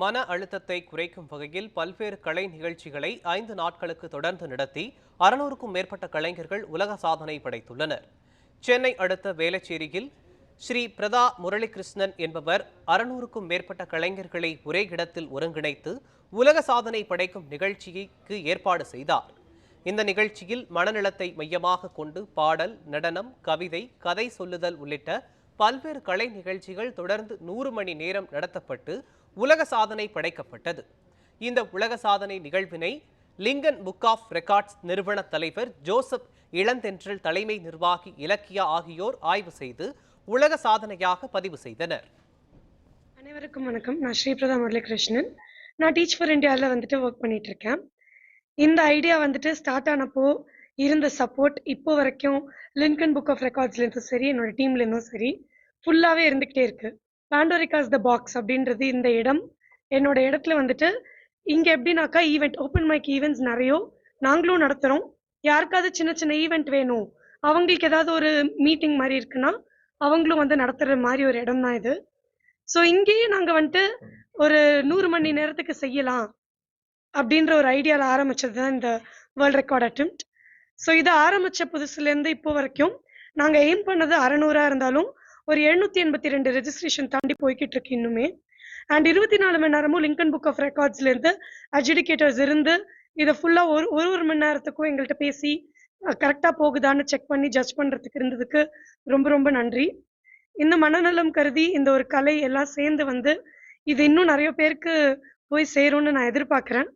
மன அழுத்தத்தை குறைக்கும் வகையில் பல்வேறு கலை நிகழ்ச்சிகளை ஐந்து நாட்களுக்கு தொடர்ந்து நடத்தி அறுநூறுக்கும் மேற்பட்ட கலைஞர்கள் உலக சாதனை படைத்துள்ளனர். சென்னை அடுத்த வேளச்சேரியில் ஸ்ரீ பிரதா முரளிகிருஷ்ணன் என்பவர் அறுநூறுக்கும் மேற்பட்ட கலைஞர்களை ஒரே இடத்தில் ஒருங்கிணைத்து உலக சாதனை படைக்கும் நிகழ்ச்சிக்கு ஏற்பாடு செய்தார். இந்த நிகழ்ச்சியில் மனநலத்தை மையமாக கொண்டு பாடல் நடனம் கவிதை கதை சொல்லுதல் உள்ளிட்ட பல்வேறு கலை நிகழ்ச்சிகள் தொடர்ந்து நூறு மணி நேரம் நடத்தப்பட்டு உலக சாதனை படைக்கப்பட்டது. இந்த உலக சாதனை நிகழ்வினை லிங்கன் புக் ஆஃப் ரெக்கார்ட்ஸ் நிறுவன தலைவர் ஜோசப் இளந்தென்றல் தலைமை நிர்வாகி இலக்கியா ஆகியோர் ஆய்வு செய்து உலக சாதனையாக பதிவு செய்தனர். அனைவருக்கும் வணக்கம். நான் ஸ்ரீபிரதா முரளிகிருஷ்ணன். நான் டீச் ஃபார் இந்தியாவில் வந்துட்டு ஒர்க் பண்ணிட்டு இருக்கேன் இந்த ஐடியா வந்துட்டு ஸ்டார்ட் ஆனப்போ இருந்த சப்போர்ட் இப்போ வரைக்கும் லிங்கன் புக் ஆஃப் ரெக்கார்ட்ஸ்லேருந்தும் சரி என்னோட டீம்லேருந்தும் சரி ஃபுல்லாகவே இருந்துக்கிட்டே இருக்குது பாண்டோரிகாஸ் த பாக்ஸ் அப்படின்றது இந்த இடம். என்னோட இடத்துல வந்துட்டு இங்கே எப்படின்னாக்கா ஈவெண்ட் ஓப்பன் மைக் ஈவெண்ட்ஸ் நிறையோ நாங்களும் நடத்துகிறோம் யாருக்காவது சின்ன சின்ன ஈவெண்ட் வேணும். அவங்களுக்கு ஏதாவது ஒரு மீட்டிங் மாதிரி இருக்குன்னா அவங்களும் வந்து நடத்துகிற மாதிரி ஒரு இடம் தான் இது. ஸோ இங்கேயே நாங்கள் வந்துட்டு ஒரு நூறு மணி நேரத்துக்கு செய்யலாம் அப்படின்ற ஒரு ஐடியாவில் ஆரம்பிச்சது தான் இந்த வேர்ல்ட் ரெக்கார்ட் அட்டெம்ப்ட் ஸோ இதை ஆரம்பித்த புதுசுலேருந்து இப்போ வரைக்கும் நாங்கள் எய்ம் பண்ணது அறநூறாக இருந்தாலும் ஒரு எழுநூற்றி எண்பத்தி ரெண்டு ரெஜிஸ்ட்ரேஷன் தாண்டி போய்கிட்டு இருக்கு இன்னுமே. அண்ட் இருபத்தி நாலு மணி நேரமும் லிங்கன் புக் ஆஃப் ரெக்கார்ட்ஸ்லேருந்து அட்ஜுடிகேட்டர்ஸ் இருந்து இதை ஃபுல்லாக ஒரு ஒரு ஒரு மணி நேரத்துக்கும் எங்கள்கிட்ட பேசி கரெக்டாக போகுதான்னு செக் பண்ணி ஜட்ஜ் பண்ணுறதுக்கு இருந்ததுக்கு ரொம்ப ரொம்ப நன்றி. இந்த மனநலம் கருதி இந்த ஒரு கலை எல்லாம் சேர்ந்து வந்து இது இன்னும் நிறைய பேருக்கு போய் சேரும்னு நான் எதிர்பார்க்குறேன்.